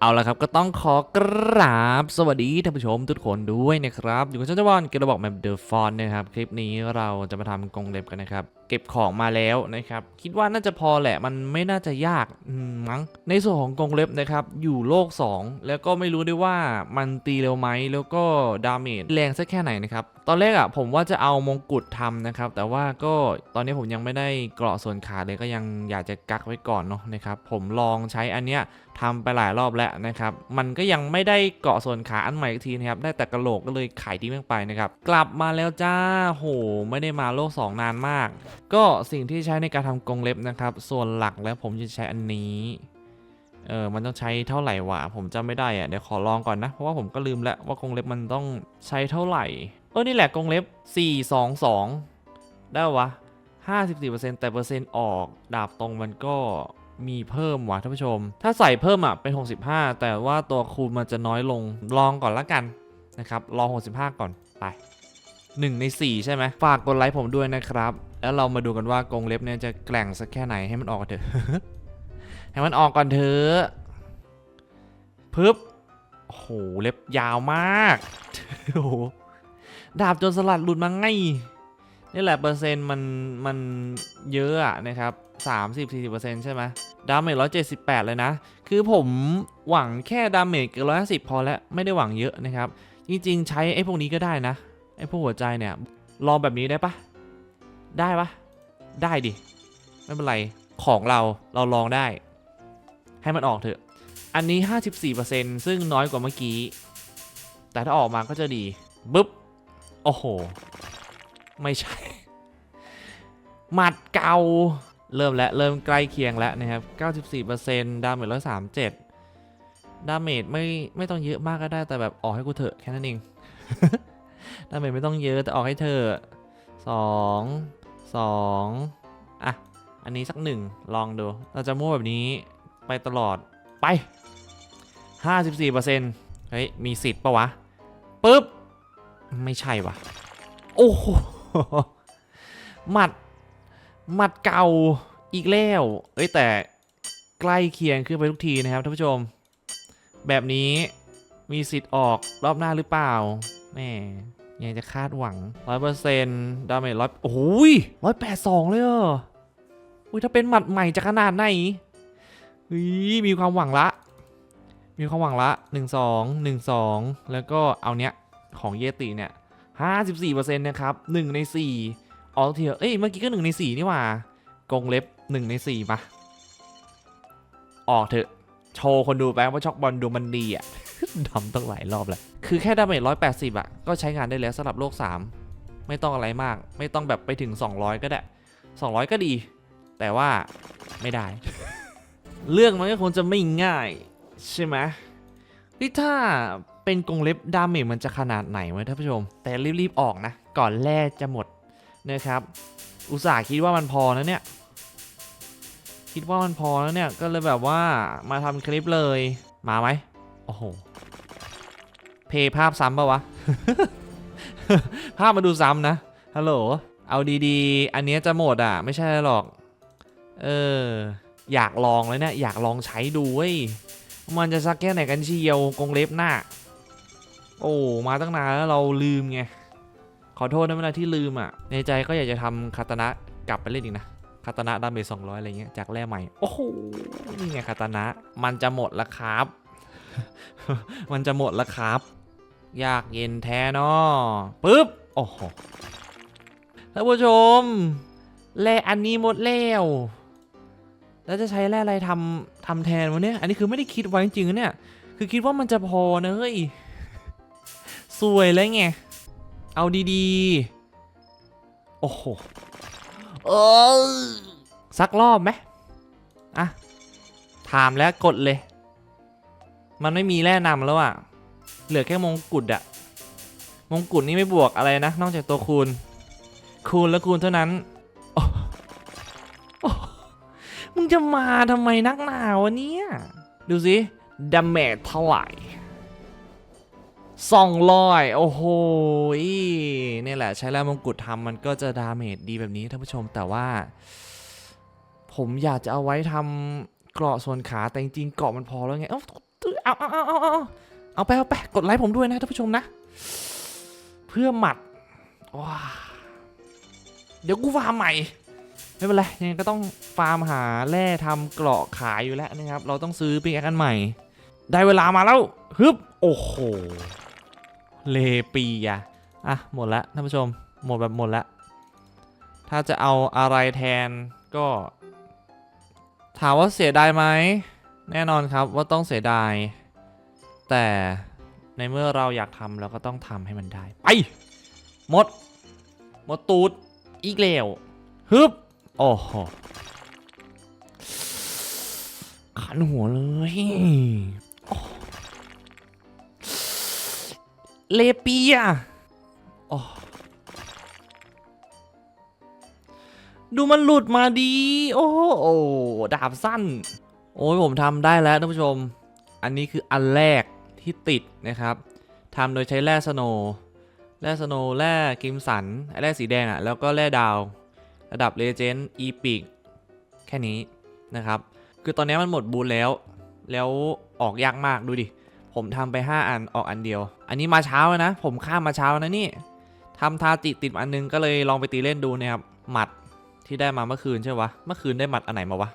เอาละครับก็ต้องขอกราบสวัสดีท่านผู้ชมทุกคนด้วยนะครับ อยู่กับช่องเจาวอนเกระบอกแมปเดอะฟอนนะครับ คลิปนี้เราจะมาทำกรงเล็บกันนะครับ เก็บของมาแล้วนะครับ คิดว่าน่าจะพอแหละมันไม่น่าจะยากมั้งในส่วนของกรงเล็บนะครับ อยู่โลก 2 แล้วก็ไม่รู้ด้วยว่ามันตีเร็วไหมแล้วก็ดาเมจแรงสักแค่ไหนนะครับ ตอนแรกอะผมว่าจะเอามงกุฎทำนะครับ แต่ว่าก็ตอนนี้ผมยังไม่ได้เกราะส่วนขาเลยก็ยังอยากจะกักไว้ก่อนเนาะนะครับผมลองใช้อันเนี้ยทำไปหลายรอบแล้วนะครับ มันก็ยังไม่ได้เกาะส่วนขาอันใหม่อีกทีนะครับ ได้แต่กระโหลกก็เลยขายทิ้งไปนะครับ กลับมาแล้วจ้า โห ไม่ได้มาโลก 2 นานมากก็สิ่งที่ใช้ในการทำกรงเล็บนะครับ ส่วนหลักแล้วผมจะใช้อันนี้เออมันต้องใช้เท่าไหร่วะผมจำไม่ได้อะเดี๋ยวขอลองก่อนนะ เพราะว่าผมก็ลืมแล้วว่ากรงเล็บมันต้องใช้เท่าไหร่ เออนี่แหละกรงเล็บ 422 ได้วะ 54%แต่เปอร์เซ็นต์ออกดาบตรงมันก็มีเพิ่มว่ะท่านผู้ชม ถ้าใส่เพิ่มอะเป็น 65 แต่ว่าตัวคูณมันจะน้อยลงลองก่อนละกันนะครับลอง 65 ก่อนไป 1 ใน 4 ใช่ไหมฝากกดไลค์ผมด้วยนะครับ แล้วเรามาดูกันว่ากรงเล็บเนี่ยจะแกล่งสักแค่ไหนให้มันออกเถอะ ให้มันออกก่อนเถอะปึ๊บโอ้โหเล็บยาวมากโอ้โหดาบจนสลัดหลุดมาไงนี่แหละเปอร์เซ็นต์มันมันเยอะอะนะครับ 30-40%ใช่ไหมดาเมจ178 เลยนะ คือผมหวังแค่ดาเมจ150 พอแล้วไม่ได้หวังเยอะนะครับ จริงๆ ใช้ไอ้พวกนี้ก็ได้นะ ไอ้พวกหัวใจเนี่ย ลองแบบนี้ได้ปะ ได้ปะได้ดิ ไม่เป็นไร ของเราเราลองได้ ให้มันออกเถอะ อันนี้ 54%ซึ่งน้อยกว่าเมื่อกี้ แต่ถ้าออกมาก็จะดีบึ๊บ โอ้โห ไม่ใช่ หมัดเก่า เริ่มแล้วเริ่มใกล้เคียงแล้วนะครับ 94%ดาเมจ137 ดาเมจไม่ไม่ต้องเยอะมากก็ได้แต่แบบออกให้กูเถอะแค่นั้นเอง ดาเมจไม่ต้องเยอะแต่ออกให้เธอสอง สองอะ อันนี้สักหนึ่งลองดู เราจะมั่วแบบนี้ไปตลอดไป 54%เฮ้ย มีสิทธิ์ปะวะปุ๊บ ไม่ใช่วะโอ้โหหมัดหมัดเก่าอีกแล้วเอ้ยแต่ใกล้เคียงขึ้นไปทุกทีนะครับท่านผู้ชม แบบนี้มีสิทธิ์ออกรอบหน้าหรือเปล่าแม่ ยังจะคาดหวังร้อยเปอร์เซ็นต์ดาเมจร้อยโอ้ยร้อยแปดสองเลยเหรออุ้ยถ้าเป็นหมัดใหม่จะขนาดไหนเฮ้ยมีความหวังละ มีความหวังละหนึ่งสองหนึ่งสองแล้วก็เอาเนี้ยของเยติเนี่ยห้าสิบสี่เปอร์เซ็นต์นะครับหนึ่งในสี่ออกเทียเอ้ยเมื่อกี้ก็หนึ่งในสี่นี่หว่ากรงเล็บหนึ่งในสี่มาออกเถอะ โชว์คนดูแป๊บว่าช็อกบอลดูมันดีอะ ดำต้องหลายรอบแหล้วคือแค่ดาเมจร้อยแปดสิบอะ ก็ใช้งานได้แล้วสำหรับโลก3ไม่ต้องอะไรมาก ไม่ต้องแบบไปถึง 200 ก็ได้ 200 ก็ดี แต่ว่าไม่ได้ เรื่องมันก็คงจะไม่ง่าย ใช่ไหมนี่ถ้าเป็นกรงเล็บดาเมจมันจะขนาดไหนวะท่านผู้ชม แต่รีบๆออกนะ ก่อนแร่จะหมดนะครับ อุตส่าห์คิดว่ามันพอนะเนี่ย คิดว่ามันพอแล้วเนี่ย ก็เลยแบบว่ามาทำคลิปเลย มาไหม โอ้โห เพย์ภาพซ้ำปะวะ ภาพมาดูซ้ำนะ ฮัลโหล เอาดีๆ อันนี้จะหมดอะ ไม่ใช่หรอก เออ อยากลองเลยเนี่ยอยากลองใช้ดูเว้ย มันจะสักแค่ไหนกันเชียวกรงเล็บหน้า โอ้ มาตั้งนานแล้วเราลืมไง ขอโทษนะเวลาที่ลืมอะ ในใจก็อยากจะทำคาตนะกลับไปเล่นอีกนะคาตนะดาเมจสองร้อยอะไรเงี้ยจากแร่ใหม่ โอ้โห นี่ไงคาตนะ มันจะหมดล้วครับ มันจะหมดล้วครับ ยากเย็นแท้เนาะปึ๊บ โอ้โหท่านผู้ชม แร่อันนี้หมดแล้ว แล้วจะใช้แร่อะไรทำทำแทนวะเนี่ย อันนี้คือไม่ได้คิดไว้จริงๆเนี่ย คือคิดว่ามันจะพอนะเฮ้ย สวยเลยไง เอาดีๆ โอ้โหเออสักรอบไหมอะ ถามแล้วกดเลย มันไม่มีแร่นำแล้วอะ เหลือแค่มงกุฎอะมงกุฎนี่ไม่บวกอะไรนะ นอกจากตัวคูณ คูณแล้วคูณเท่านั้นมึงจะมาทำไมนักหนาวะเนี่ย ดูสิดาเมจเท่าไหร่สองร้อยโอ้โหนี่แหละใช้แล้วมงกุฎทำมันก็จะดาเมจดีแบบนี้ท่านผู้ชมแต่ว่า ผมอยากจะเอาไว้ทำเกราะส่วนขาแต่จริงๆเกราะมันพอแล้วไง เอ้าเอาเอาเอา เอาไปเอาไปกดไลค์ผมด้วยนะท่านผู้ชมนะ เพื่อหมัดว้าเดี๋ยวกูฟาร์มใหม่ ไม่เป็นไรยังไงก็ต้องฟาร์มหาแร่ทำเกราะขายอยู่แล้วนะครับ เราต้องซื้อปิกแอคกันใหม่ ได้เวลามาแล้วฮึบโอ้โหเลปีอะอะหมดละท่านผู้ชม หมดแบบหมดละถ้าจะเอาอะไรแทนก็ ถามว่าเสียดายไหมแน่นอนครับว่าต้องเสียดาย แต่ในเมื่อเราอยากทำเราก็ต้องทำให้มันได้ ไป หมด หมดตูด อีกแล้วฮึบ โอ้โหขันหัวเลยโอ้เลเปียโอ้ดูมันหลุดมาดี โอ้โหดาบสั้น โอ้ยผมทำได้แล้วท่านผู้ชม อันนี้คืออันแรก ที่ติดนะครับทำโดยใช้แร่สโนแร่สโนแร่กิมสันแร่สีแดงอะ่ะแล้วก็แร่ดาว ระดับเลเจนด์อีพิกแค่นี้นะครับ คือตอนนี้มันหมดบูทแล้ว แล้วออกยากมากดูดิ ผมทำไป 5 อันออกอันเดียว อันนี้มาเช้านะ ผมข้ามมาเช้านะนี่ทำทาจิติดอันนึงก็เลยลองไปตีเล่นดูนะครับหมัดที่ได้มาเมื่อคืนใช่ปะเมื่อคืนได้หมัดอันไหนมาวะ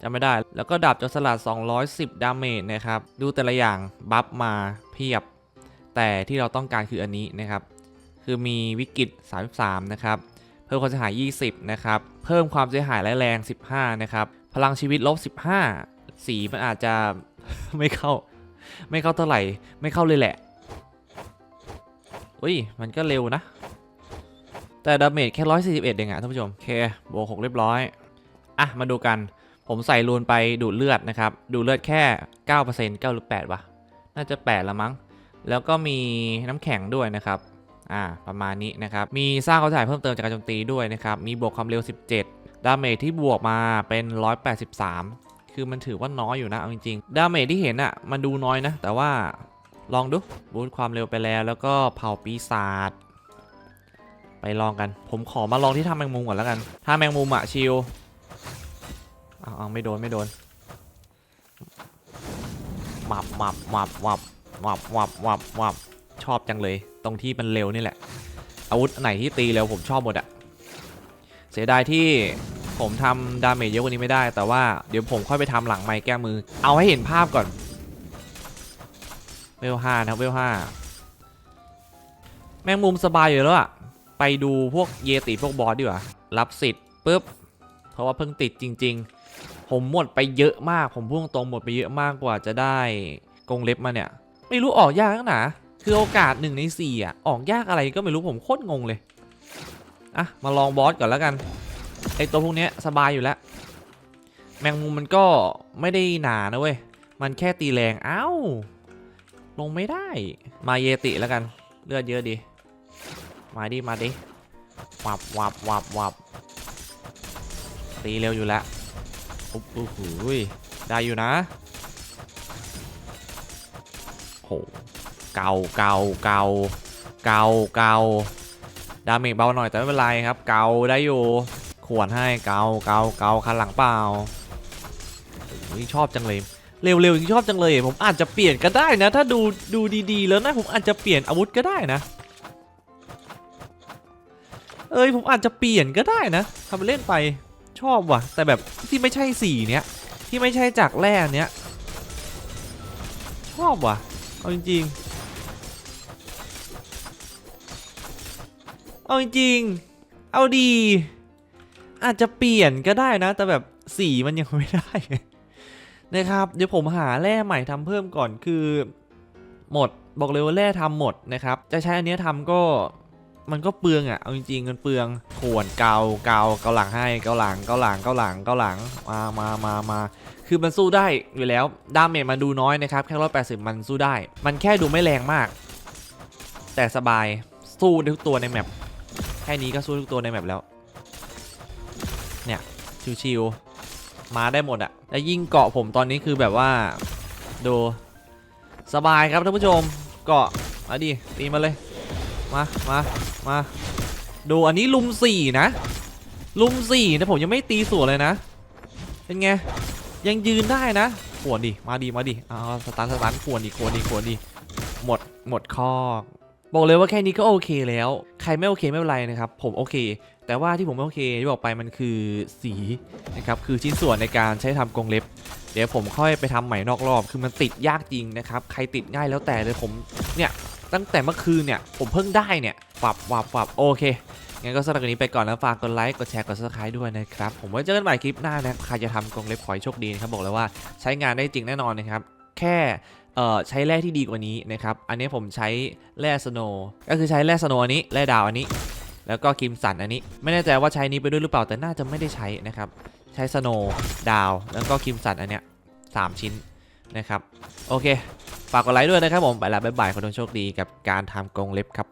จำไม่ได้ แล้วก็ดาบจอสลัด 210 ดาเมจนะครับ ดูแต่ละอย่างบัฟมาเพียบ แต่ที่เราต้องการคืออันนี้นะครับ คือมีวิกฤต 33 นะครับ เพิ่มความเสียหาย 20 นะครับ เพิ่มความเสียหายร้ายแรง 15 นะครับ พลังชีวิตลบ 15 สีมันอาจจะไม่เข้า ไม่เข้าเท่าไหร่ ไม่เข้าเลยแหละ อุ้ย มันก็เร็วนะ แต่ดาเมจแค่ 141 เองอะท่านผู้ชม โอเค บวก 6 เรียบร้อย อะ มาดูกัน ผมใส่รูนไปดูดเลือดนะครับ ดูดเลือดแค่ 9% 9หรือ8วะ น่าจะ 8 ละมั้ง แล้วก็มีน้ำแข็งด้วยนะครับ อ่า ประมาณนี้นะครับ มีสร้างเขามเสียหายเพิ่มเติมจากการโจมตีด้วยนะครับ มีบวกความเร็ว 17 ดาเมจที่บวกมาเป็น 183 คือมันถือว่าน้อยอยู่นะเอาจริงๆ ดาเมจที่เห็นอะ่ะ มันดูน้อยนะ แต่ว่าลองดูบูตความเร็วไปแล้ว แล้วก็เผาปีศาจ ไปลองกัน ผมขอมาลองที่ท่าแมงมุมก่อนแล้วกันท่าแมงมุมอะชิล เอาเอาไม่โดนไม่โดนหมับหมับหมับหมับหมับหมับหมับหมับชอบจังเลย ตรงที่มันเร็วนี่แหละ อาวุธไหนที่ตีเร็วผมชอบหมดอะเสียดายที่ผมทำดาเมจเยอะกว่านี้ไม่ได้ แต่ว่าเดี๋ยวผมค่อยไปทำหลังไม้แก้มือ เอาให้เห็นภาพก่อน เวลห้านะเวลห้าแมงมุมสบายอยู่แล้วอะไปดูพวกเยติพวกบอสดีกว่า รับสิทธิ์ปุ๊บ เพราะว่าเพิ่งติดจริง ๆ ผมหมดไปเยอะมาก ผมพุ่งตรงหมดไปเยอะมากกว่าจะได้กงเล็บมาเนี่ย ไม่รู้ออกยากนักหนาคือโอกาสหนึ่งในสี่อะ ออกยากอะไรก็ไม่รู้ผมโคตรงงเลย อะ มาลองบอสก่อนแล้วกัน ไอตัวพวกเนี้ยสบายอยู่แล้ว แมงมุมมันก็ไม่ได้หนานะเว้ย มันแค่ตีแรง เอ้า ลงไม่ได้ มาเยติแล้วกัน เลือดเยอะดี มาดิ มาดิ วับวับวับวับตีเร็วอยู่แล้ว อุ๊บอุ๊บหูยได้อยู่นะโหเก่าเก่าเก่าเก่าเก่าดาเมจเบาหน่อยแต่ไม่เป็นไรครับ เก่าได้อยู่ขวนให้เกาเกาเกาคันหลังเปล่าโอ้ยชอบจังเลยเร็วๆอย่งชอบจังเลย ผมอาจจะเปลี่ยนก็ได้นะ ถ้าดูดูดีๆ แล้วนะผมอาจจะเปลี่ยนอาวุธก็ได้นะ เอ้ยผมอาจจะเปลี่ยนก็ได้นะทำเล่นไป ชอบว่ะ แต่แบบที่ไม่ใช่สีเนี้ย ที่ไม่ใช่จากแร่เนี้ย ชอบว่ะ เอาจริงๆ เอาจริงๆ เอาดี อาจจะเปลี่ยนก็ได้นะ แต่แบบสีมันยังไม่ได้ นะครับ เดี๋ยวผมหาแร่ใหม่ทำเพิ่มก่อนคือ หมดบอกเลยว่าแร่ทำหมดนะครับ จะใช้อันเนี้ยทำก็ มันก็เปลืองอะ่ะ เอาจริงๆมันเปลืองขวนเกาเกาเกาหลังให้เกาหลังเกาหลังเกาหลังเกาหลังมามามามาคือมันสู้ได้อยู่แล้ว ดาเมจมันดูน้อยนะครับ แค่ร้อยแปดสิบมันสู้ได้ มันแค่ดูไม่แรงมาก แต่สบายสู้ได้ทุกตัวในแมปแค่นี้ก็สู้ทุกตัวในแมปแล้ว เนี่ยชิวๆมาได้หมดอะและยิ่งเกาะผมตอนนี้คือแบบว่าดูสบายครับท่านผู้ชมเกาะมาดิตีมาเลย มามา มา ดูอันนี้ลุมสี่นะ ลุมสี่นะผมยังไม่ตีสวนเลยนะ เป็นไง ยังยืนได้นะขวนดิ มาดิมาดิเอาสตันสตันขวนดิขวนดิขวนดิหมดหมดข้อบอกเลยว่าแค่นี้ก็โอเคแล้ว ใครไม่โอเคไม่เป็นไรนะครับ ผมโอเค แต่ว่าที่ผมไม่โอเคที่บอกไปมันคือสีนะครับ คือชิ้นส่วนในการใช้ทำกรงเล็บ เดี๋ยวผมค่อยไปทำใหม่นอกรอบ คือมันติดยากจริงนะครับ ใครติดง่ายแล้วแต่เลยผมเนี่ย ตั้งแต่เมื่อคืนเนี่ย ผมเพิ่งได้เนี่ยปับวับวับโอเค งั้นก็สำหรับวันนี้ไปก่อนแล้วฝากกดไลค์ กดแชร์ กด subscribe ด้วยนะครับ ผมไว้เจอกันใหม่คลิปหน้านะ ใครจะทำกรงเล็บขอให้โชคดีนะครับ บอกเลยว่าใช้งานได้จริงแน่นอนนะครับ แค่เอ่อใช้แร่ที่ดีกว่านี้นะครับ อันนี้ผมใช้แร่สโนก็คือใช้แร่สโนอันนี้ แร่ดาวอันนี้ แล้วก็กิมสันอันนี้ ไม่แน่ใจว่าใช้นี้ไปด้วยหรือเปล่า แต่น่าจะไม่ได้ใช้นะครับ ใช้สโนดาว แล้วก็คิมสันอันเนี้ยสามชิ้น นะครับโอเคฝากกดไลค์ด้วยนะครับผมไปแล้วบ๊ายบายขอทุกโชคดีกับการทำกรงเล็บครับ